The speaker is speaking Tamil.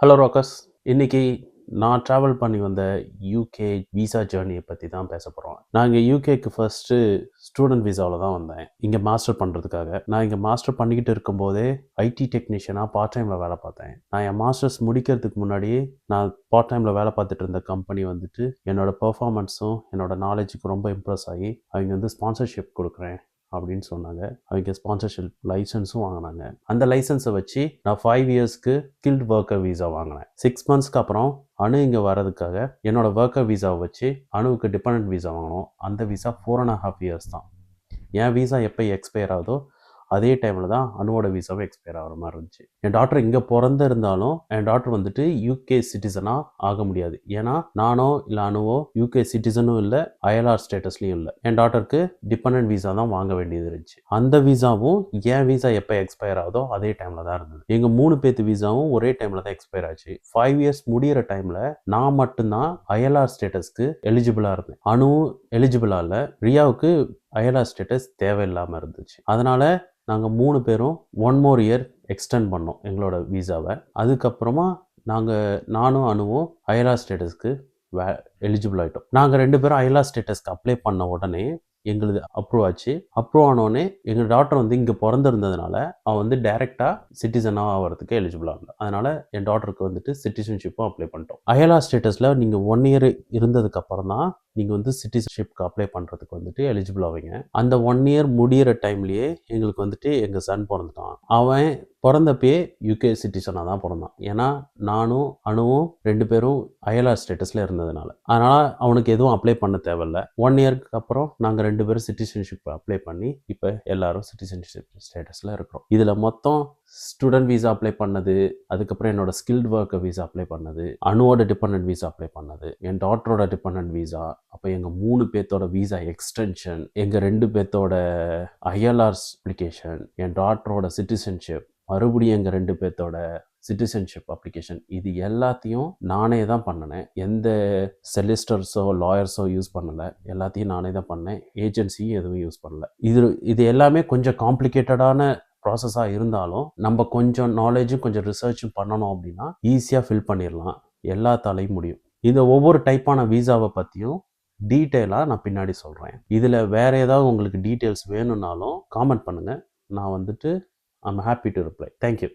ஹலோ ராக்கர்ஸ் இன்றைக்கி நான் ட்ராவல் பண்ணி வந்த யூகே விசா ஜேர்னியை பற்றி தான் பேச போகிறோம் நான் இங்கே யூகேக்கு ஃபஸ்ட்டு ஸ்டூடெண்ட் விசாவில் தான் வந்தேன். இங்கே மாஸ்டர் பண்ணுறதுக்காக நான் இங்கே மாஸ்டர் பண்ணிக்கிட்டு இருக்கும்போதே ஐடி டெக்னீஷியனாக பார்ட் டைமில் வேலை பார்த்தேன். நான் என் மாஸ்டர்ஸ் முடிக்கிறதுக்கு முன்னாடியே நான் பார்ட் டைமில் வேலை பார்த்துட்டு இருந்த கம்பெனி வந்துட்டு என்னோடய பர்ஃபார்மன்ஸும் என்னோடய நாலேஜுக்கு ரொம்ப இம்ப்ரெஸ் ஆகி அவங்க வந்து ஸ்பான்சர்ஷிப் கொடுக்குறேன். அப்படின்னு சொன்னாங்க. அவங்க ஸ்பான்சர்ஷிப் லைசன்ஸும் வாங்கினாங்க. அந்த லைசன்ஸை வச்சு நான் ஃபைவ் இயர்ஸ்க்கு ஸ்கில்ட் ஒர்க்கர் வீசா வாங்கினேன். சிக்ஸ் மந்த்ஸ்க்கு அப்புறம் அணு இங்கே வர்றதுக்காக என்னோட ஒர்க்கர் விசாவை வச்சு அணுவுக்கு டிபெண்ட் விசா வாங்கினோம். அந்த visa four and half years தான். என் வீசா எப்போ எக்ஸ்பயர் ஆகுதோ அதே டைமில் தான் அணுவோட வீசாவும் எக்ஸ்பயர் ஆகிற மாதிரி இருந்துச்சு. என் டாக்டர் இங்கே பிறந்திருந்தாலும் என் டாக்டர் வந்துட்டு யூகே சிட்டிசனாக ஆக முடியாது. ஏன்னா நானோ இல்லை அணுவோ யூகே சிட்டிசனும் இல்லை அயலார் ஸ்டேட்டஸ்லையும் இல்லை. என் டாக்டருக்கு டிபெண்ட் வீசா தான் வாங்க வேண்டியது இருந்துச்சு. அந்த வீசாவும் என் வீசா எப்போ எக்ஸ்பயர் ஆகுதோ அதே டைமில் தான் இருந்தது. எங்கள் மூணு பேத்து வீசாவும் ஒரே டைமில் தான் எக்ஸ்பயர் ஆச்சு. ஃபைவ் இயர்ஸ் முடிகிற டைமில் நான் மட்டும்தான் அயலார் ஸ்டேட்டஸ்க்கு எலிஜிபிளாக இருந்தேன். அணுவும் எலிஜிபிளாக இல்லை. ரியாவுக்கு அயலா ஸ்டேட்டஸ் தேவையில்லாமல் இருந்துச்சு. அதனால் நாங்கள் மூணு பேரும் ஒன் மோர் இயர் எக்ஸ்டெண்ட் பண்ணோம் எங்களோட வீசாவை. அதுக்கப்புறமா நாங்கள் நானும் அணுவும் அயலா ஸ்டேட்டஸ்க்கு வே எலிஜிபிள் ஆகிட்டோம் நாங்கள் ரெண்டு பேரும் அயலா ஸ்டேட்டஸ்க்கு அப்ளை பண்ண உடனே எங்களுது அப்ரூவ் ஆச்சு. அப்ரூவ் ஆனோடனே எங்கள் டாக்டர் வந்து இங்கே பிறந்திருந்ததுனால அவன் வந்து டைரெக்டாக சிட்டிசனாக ஆகிறதுக்கு எலிஜிபிள் ஆகல அதனால் என் டாக்டருக்கு வந்துட்டு சிட்டிசன்ஷிப்பும் அப்ளை பண்ணிட்டோம். அயலா ஸ்டேட்டஸில் நீங்கள் ஒன் இயர் இருந்ததுக்கப்புறம் தான் நீங்கள் வந்து சிட்டிசன்ஷிப்க்கு அப்ளை பண்ணுறதுக்கு வந்துட்டு எலிஜிபிள் ஆவீங்க. அந்த ஒன் இயர் முடியிற டைம்லேயே எங்களுக்கு வந்துட்டு எங்கள் சன் பிறந்துட்டான். அவன் பிறந்தப்பயே யூகே சிட்டிசனாக தான் பிறந்தான். ஏன்னா நானும் அணுவும் ரெண்டு பேரும் அயலார் ஸ்டேட்டஸில் இருந்ததுனால. அதனால் அவனுக்கு எதுவும் அப்ளை பண்ண தேவையில்ல. ஒன் இயர்க்கு அப்புறம் நாங்கள் ரெண்டு பேரும் சிட்டிசன்ஷிப் அப்ளை பண்ணி இப்போ எல்லாரும் சிட்டிசன்ஷிப் ஸ்டேட்டஸில் இருக்கிறோம். இதில் மொத்தம் ஸ்டூடெண்ட் வீசா அப்ளை பண்ணது அதுக்கப்புறம் என்னோட ஸ்கில்ட் ஒர்க்கர் வீசா அப்ளை பண்ணது அணுவோட டிபெண்ட் வீசா அப்ளை பண்ணது என் டாக்டரோட டிபெண்ட் வீசா அப்போ எங்கள் மூணு பேர்த்தோட வீசா எக்ஸ்டென்ஷன் எங்கள் ரெண்டு பேர்த்தோட ஐஎல்ஆர்ஸ் அப்ளிகேஷன் என் டாக்டரோட சிட்டிசன்ஷிப் மறுபடியும் எங்கள் ரெண்டு பேர்த்தோட சிட்டிசன்ஷிப் அப்ளிகேஷன் இது எல்லாத்தையும் நானே தான் பண்ணினேன். எந்த செலிஸ்டர்ஸோ லாயர்ஸோ யூஸ் பண்ணலை. எல்லாத்தையும் நானே தான் பண்ணேன். ஏஜென்சியும் எதுவும் யூஸ் பண்ணல. இது இது எல்லாமே கொஞ்சம் காம்ப்ளிகேட்டடான ப்ராசஸாக இருந்தாலும் நம்ம கொஞ்சம் நாலேஜும் கொஞ்சம் ரிசர்ச்சும் பண்ணணும் அப்படின்னா ஈஸியாக ஃபில் பண்ணிடலாம். எல்லாத்தாலையும் முடியும். இந்த ஒவ்வொரு டைப்பான வீசாவை பற்றியும் டீட்டெயிலாக நான் பின்னாடி சொல்கிறேன் இதில் வேறு ஏதாவது உங்களுக்கு டீட்டெயில்ஸ் வேணும்னாலும் காமெண்ட் பண்ணுங்கள் நான் வந்துட்டு I'm happy to reply thank you